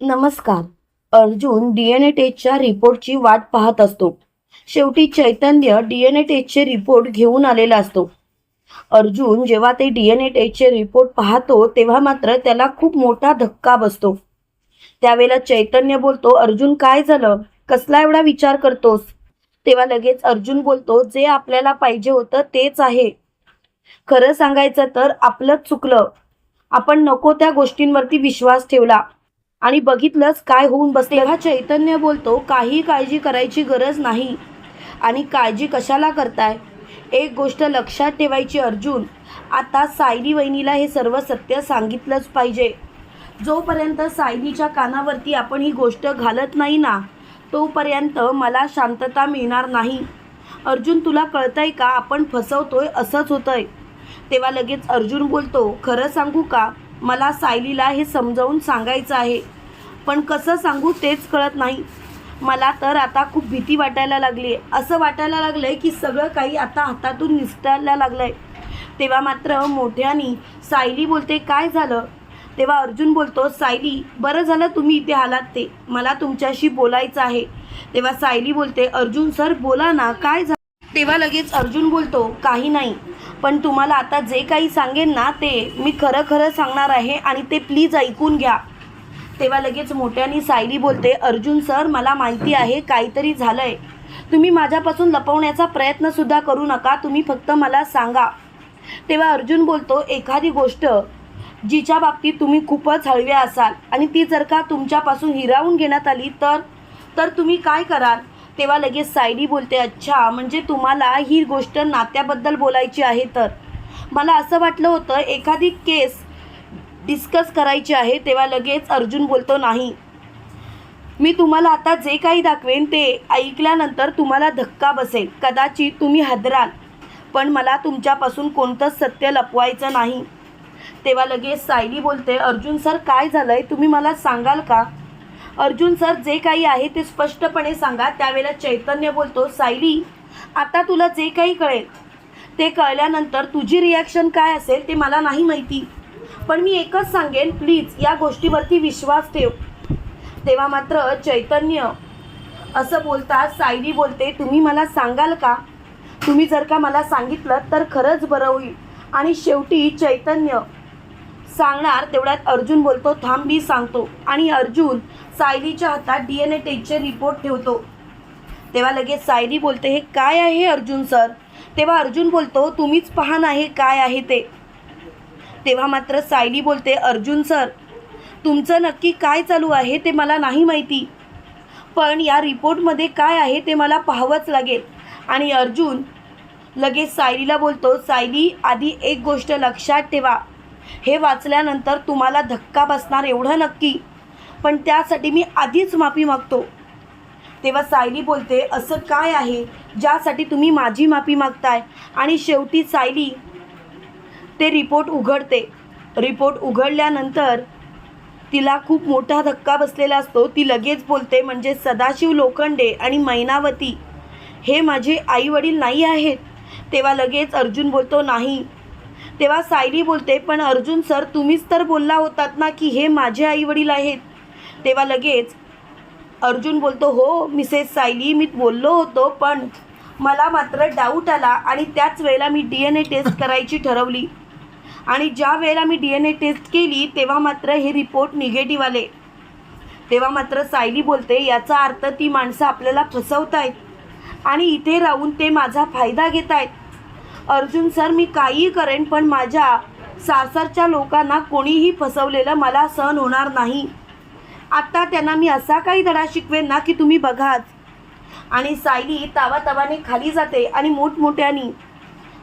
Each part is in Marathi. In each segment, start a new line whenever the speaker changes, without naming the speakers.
नमस्कार. अर्जुन डीएनए टेस्टच्या रिपोर्टची वाट पाहत असतो. शेवटी चैतन्य डीएनए टेस्टचे रिपोर्ट घेऊन आलेला असतो. अर्जुन जेव्हा ते डीएनए टेस्टचे रिपोर्ट पाहतो तेव्हा मात्र त्याला खूप मोठा धक्का बसतो. त्यावेळेला चैतन्य बोलतो अर्जुन काय झालं? कसला एवढा विचार करतोस? तेव्हा लगेच अर्जुन बोलतो जे आपल्याला पाहिजे होतं तेच आहे. खरं सांगायचं तर आपलंच चुकलं. आपण नको त्या गोष्टींवरती विश्वास ठेवला. आणि बघितलंच काय होऊन बसते तेव्हा चैतन्य बोलतो काही काळजी करायची गरज नाही. आणि काळजी कशाला करताय? एक गोष्ट लक्षात ठेवायची अर्जुन. आता सायली वहिनीला हे सर्व सत्य सांगितलंच पाहिजे. जोपर्यंत सायलीच्या कानावरती आपण ही गोष्ट घालत नाही ना तोपर्यंत मला शांतता मिळणार नाही. अर्जुन तुला कळतंय का आपण फसवतोय असंच होतंय? तेव्हा लगेच अर्जुन बोलतो खरं सांगू का? मला सायलीला हे समजावून सांगायचं आहे. पण कसं सांगू तेच कळत नाही. मला तर आता खूप भीती वाटायला लागली आहे असं वाटायला लागलं आहे की सगळं काही आता हातातून निसटायला लागलं आहे तेव्हा मात्र मोठ्यानी सायली बोलते काय झालं? तेव्हा अर्जुन बोलतो सायली बरं झालं तुम्ही इथे आलात ते. मला तुमच्याशी बोलायचं आहे. तेव्हा सायली बोलते अर्जुन सर बोला ना काय झालं तेव्हा लगेच अर्जुन बोलतो काही नाही. पण तुम्हाला आता जे काही सांगेन ना ते मी खरं खरं सांगणार आहे आणि ते प्लीज ऐकून घ्या. तेव्हा लगेच मोठ्यानी सायली बोलते अर्जुन सर मला माहिती आहे काहीतरी झालंय. तुम्ही माझ्यापासून लपवण्याचा प्रयत्नसुद्धा करू नका तुम्ही फक्त मला सांगा. तेव्हा अर्जुन बोलतो एखादी गोष्ट जिच्या बाबतीत तुम्ही खूपच हळव्या असाल आणि ती जर का तुमच्यापासून हिरावून घेण्यात आली तर तर तुम्ही काय कराल? तेव्हा लगेच सायली बोलते अच्छा म्हणजे तुम्हाला ही गोष्ट नात्याबद्दल बोलायची आहे तर? मला असं वाटलं होतं एखादी केस डिस्कस करायची आहे तेव्हा लगेच अर्जुन बोलतो नाही. मी तुम्हाला आता जे काही दाखवेन ते ऐकल्यानंतर तुम्हाला धक्का बसेल. कदाचित तुम्ही हदराल पण मला तुमच्यापासून कोणतंच सत्य लपवायचं नाही. तेव्हा लगेच सायली बोलते अर्जुन सर काय झालं आहे तुम्ही मला सांगाल का? अर्जुन सर जे काही आहे ते स्पष्टपणे सांगा. त्यावेळेला चैतन्य बोलतो सायली आता तुला जे काही कळेल ते कळल्यानंतर तुझी रिॲक्शन काय असेल ते मला नाही माहिती. पण मी एकच सांगेन प्लीज या गोष्टीवरती विश्वास ठेव. तेव्हा मात्र चैतन्य असं बोलता सायली बोलते तुम्ही मला सांगाल का? तुम्ही जर का मला सांगितलं तर खरंच बरं होईल. आणि शेवटी चैतन्य सांगणार तेवढ्यात अर्जुन बोलतो थांब मी सांगतो. आणि अर्जुन सायलीच्या हातात डी एन ए टेस्टचे रिपोर्ट ठेवतो. तेव्हा लगेच सायली बोलते हे काय आहे अर्जुन सर? तेव्हा अर्जुन बोलतो तुम्हीच पहा नाही काय आहे ते. तेव्हा मात्र सायली बोलते अर्जुन सर तुमचं नक्की काय चालू आहे ते मला नाही माहिती. पण या रिपोर्टमध्ये काय आहे ते मला पाहावंच लागेल. आणि अर्जुन लगेच सायलीला बोलतो सायली आधी एक गोष्ट लक्षात ठेवा. हे वाचल्यानंतर तुम्हाला धक्का बसणार एवढं नक्की. पण त्यासाठी मी आधीच माफी मागतो. तेव्हा सायली बोलते असं काय आहे? ज्यासाठी तुम्ही माझी माफी मागताय. आणि शेवटी सायली ते रिपोर्ट उघडते. रिपोर्ट उघडल्यानंतर तिला खूप मोठा धक्का बसलेला असतो. ती लगेच बोलते म्हणजे सदाशिव लोखंडे आणि मैनावती हे माझे आईवडील नाही आहेत. तेव्हा लगेच अर्जुन बोलतो नाही तेव्हा सायली बोलते पण अर्जुन सर तुम्हीच तर बोलला होतात ना की हे माझे आई वडील आहेत. तेव्हा लगेच अर्जुन बोलतो हो मिसेस सायली मी बोललो होतो पण मला मात्र डाऊट आला आणि त्याच वेळेला मी डी एन ए टेस्ट करायची ठरवली. आणि ज्या वेळेला मी डी एन ए टेस्ट केली तेव्हा मात्र हे रिपोर्ट निगेटिव्ह आले. तेव्हा मात्र सायली बोलते याचा अर्थ ती माणसं आपल्याला फसवत आहेत आणि इथे राहून ते माझा फायदा घेत आहेत अर्जुन सर मी काहीही करेन पण माझ्या सासरच्या लोकांना कोणीही फसवलेलं मला सहन होणार नाही. आत्ता त्यांना मी असा काही धडा शिकवेन ना की तुम्ही बघाच. आणि सायली तावातावाने खाली जाते आणि मोठमोठ्यानी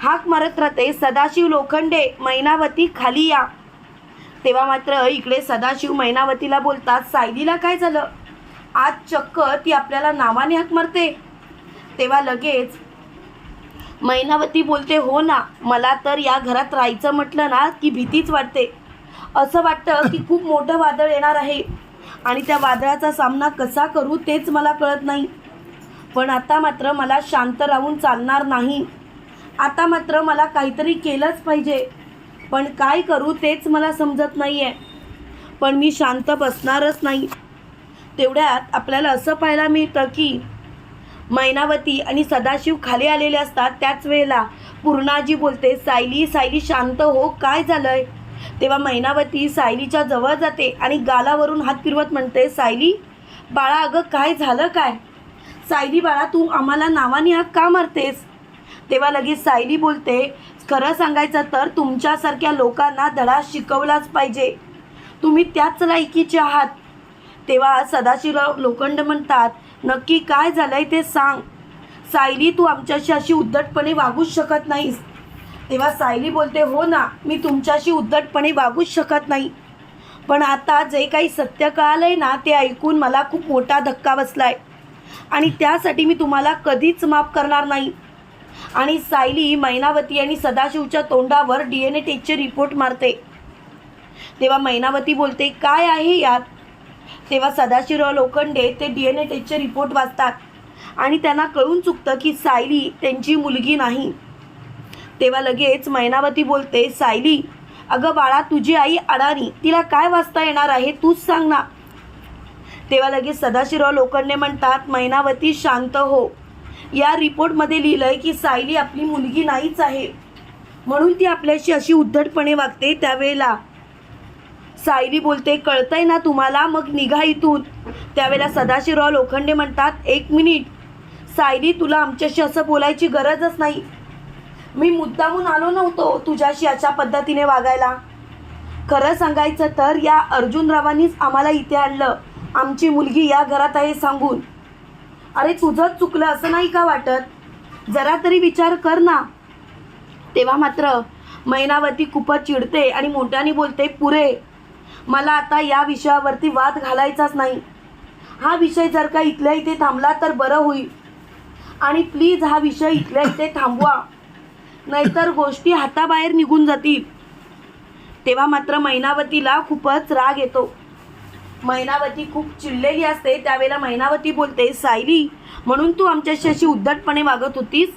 हाक मारत राहते सदाशिव लोखंडे मैनावती खाली या. तेव्हा मात्र इकडे सदाशिव मैनावतीला बोलतात सायलीला काय झालं? आज चक्क ती आपल्याला नावाने हाक मारते. तेव्हा लगेच मैनावती बोलते हो ना मला तर या घरात राहायचं म्हटलं ना की भीतीच वाटते. असं वाटतं की खूप मोठं वादळ येणार आहे. आणि त्या वादळाचा सामना कसा करू तेच मला कळत नाही. पण आता मात्र मला शांत राहून चालणार नाही. आता मात्र मला काहीतरी केलंच पाहिजे. पण काय करू तेच मला समजत नाही आहे पण मी शांत बसणारच नाही. तेवढ्यात आपल्याला असं पाहायला मिळतं की मैनावती आणि सदाशिव खाली आलेले असतात. त्याच वेळेला पूर्णाजी बोलते सायली सायली शांत हो काय झालंय? तेव्हा मैनावती सायलीच्या जवळ जाते आणि गालावरून हात फिरवत म्हणते सायली बाळा अगं काय झालं काय? सायली बाळा तू आम्हाला नावाने हाक का मारतेस? तेव्हा लगेच सायली बोलते खरं सांगायचं तर तुमच्यासारख्या लोकांना धडा शिकवलाच पाहिजे. तुम्ही त्याच लायकीचे आहात. तेव्हा सदाशिवराव लोखंड म्हणतात नक्की काय झालंय ते सांग. सायली तू आमच्याशी अशी उद्धटपणे वागूच शकत नाहीस. तेव्हा सायली बोलते हो ना मी तुमच्याशी उद्धटपणे वागूच शकत नाही. पण आता जे काही सत्य कळालंय ना ते ऐकून मला खूप मोठा धक्का बसलाय. आणि त्यासाठी मी तुम्हाला कधीच माफ करणार नाही. आणि सायली मैनावती आणि सदाशिवच्या तोंडावर डी एन ए टेस्टचे रिपोर्ट मारते. तेव्हा मैनावती बोलते काय आहे यात? तेव्हा सदाशिवराव लोखंडे ते डी एन ए टेस्टचे रिपोर्ट वाचतात. आणि त्यांना कळून चुकतं की सायली त्यांची मुलगी नाही. तेव्हा लगेच मैनावती बोलते सायली अगं बाळा तुझी आई अडाणी तिला काय वाचता येणार आहे तूच सांग ना. तेव्हा लगेच सदाशिवराव लोखंडे म्हणतात मैनावती शांत हो. या रिपोर्टमध्ये लिहिलंय की सायली आपली मुलगी नाहीच आहे. म्हणून ती आपल्याशी अशी उद्धटपणे वागते त्यावेळेला. सायरी बोलते कळतंय ना तुम्हाला? मग निघा इथून. त्यावेळेला सदाशिवराव लोखंडे म्हणतात एक मिनिट. सायरी तुला आमच्याशी असं बोलायची गरजच नाही. मी मुद्दामून आलो नव्हतो तुझ्याशी अशा पद्धतीने वागायला. खरं सांगायचं तर या अर्जुनरावांनीच आम्हाला इथे आणलं. आमची मुलगी या घरात आहे सांगून. अरे तुझंच चुकलं असं नाही का वाटत? जरा तरी विचार कर ना. तेव्हा मात्र मैनावती खूपच चिडते आणि मोठ्याने बोलते पुरे मला आता या विषयावरती वाद घालायचाच नाही. हा विषय जर का इथल्या इथे थांबला तर बरं होईल. आणि प्लीज हा विषय इथल्या इथे थांबवा. नाहीतर गोष्टी हाताबाहेर निघून जातील. तेव्हा मात्र मैनावतीला खूपच राग येतो. मैनावती खूप चिडलेली असते त्यावेळेला मैनावती बोलते सायली म्हणून तू आमच्याशी अशी उद्धटपणे वागत होतीस?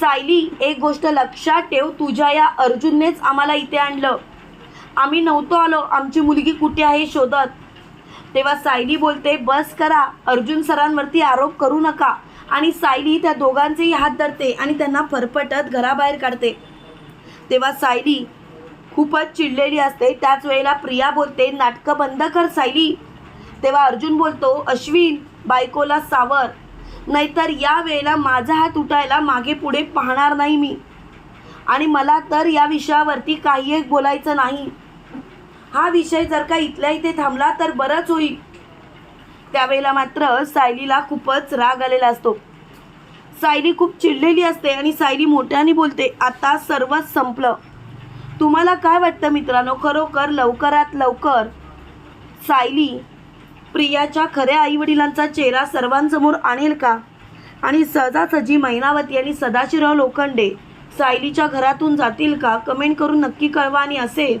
सायली एक गोष्ट लक्षात ठेव तुझ्या या अर्जुननेच आम्हाला इथे आणलं. आम्ही नव्हतो आलो. आमची मुलगी कुठे आहे शोधत? तेव्हा सायली बोलते बस करा. अर्जुन सरांवरती आरोप करू नका. आणि सायली त्या दोघांचेही हात धरते आणि त्यांना फरफटत घराबाहेर काढते. तेव्हा सायली खूपच चिडलेली असते. त्याच वेळेला प्रिया बोलते नाटकं बंद कर सायली. तेव्हा अर्जुन बोलतो अश्विन बायकोला सावर. नाहीतर या वेळेला माझा हात उठायला मागे पुढे पाहणार नाही मी. आणि मला तर या विषयावरती काही एक बोलायचं नाही. हा विषय जर का इथल्या इथे थांबला तर बरंच होईल. त्यावेळेला मात्र सायलीला खूपच राग आलेला असतो. सायली खूप चिडलेली असते आणि सायली मोठ्याने बोलते आता सर्वच संपलं. तुम्हाला काय वाटतं मित्रांनो? खरोखर लवकरात लवकर सायली प्रियाच्या खऱ्या आईवडिलांचा चेहरा सर्वांसमोर आणेल का? आणि सहजासहजी मैनावती आणि सदाशिवराव लोखंडे सायलीच्या घरातून जातील का? कमेंट करून नक्की कळवा आणि असेच